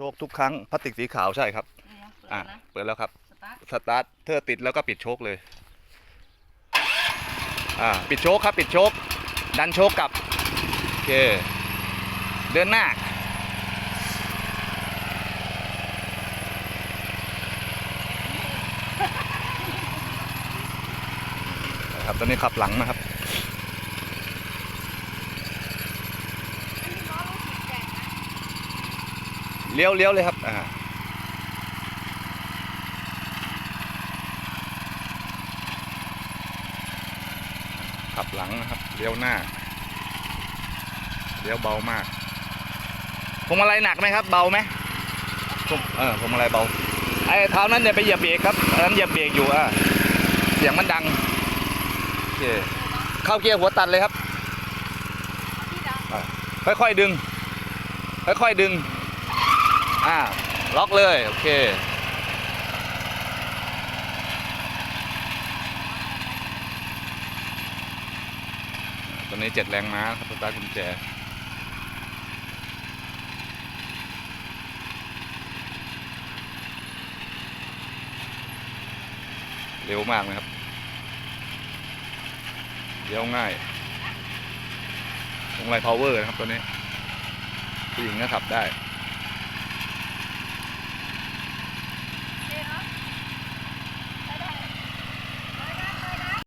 โชคทุกครั้งพลาสติกสีขาวใช่ครับนี่นะเปิดอะนะเปิดแล้วครับสตาร์ทสตาร์ทเธอติดแล้วก็ปิดโชคเลย อ่าปิดโชคครับปิดโชคดันโชคกลับ โอเค เดินหน้านะครับตอนนี้ขับหลังนะครับ เลี้ยวเลี้ยวเลยครับอ่าขับหลังนะครับเลี้ยวหน้าเลี้ยวเบามากพวงมาลัยหนักไหมครับ เบาไหมพวงเออพวงมาลัยเบาไอ้เท้านั้นเนี่ยไปเหยียบเบรกครับอันนั้นเหยียบเบรกอยู่อะเสียงมันดังโอเคเข้าเกียร์หัวตัดเลยครับที่ดังค่อยๆดึง ค่อยๆดึง อ่าล็อกเลยโอเคตอนนี้เจ็ดแรงม้าครับตาร์ทกุญแจเร็วมากนะครับเลี้ยวง่ายวงไลพาวเวอร์นะครับตัวนี้ผู้หญิงก็ขับได้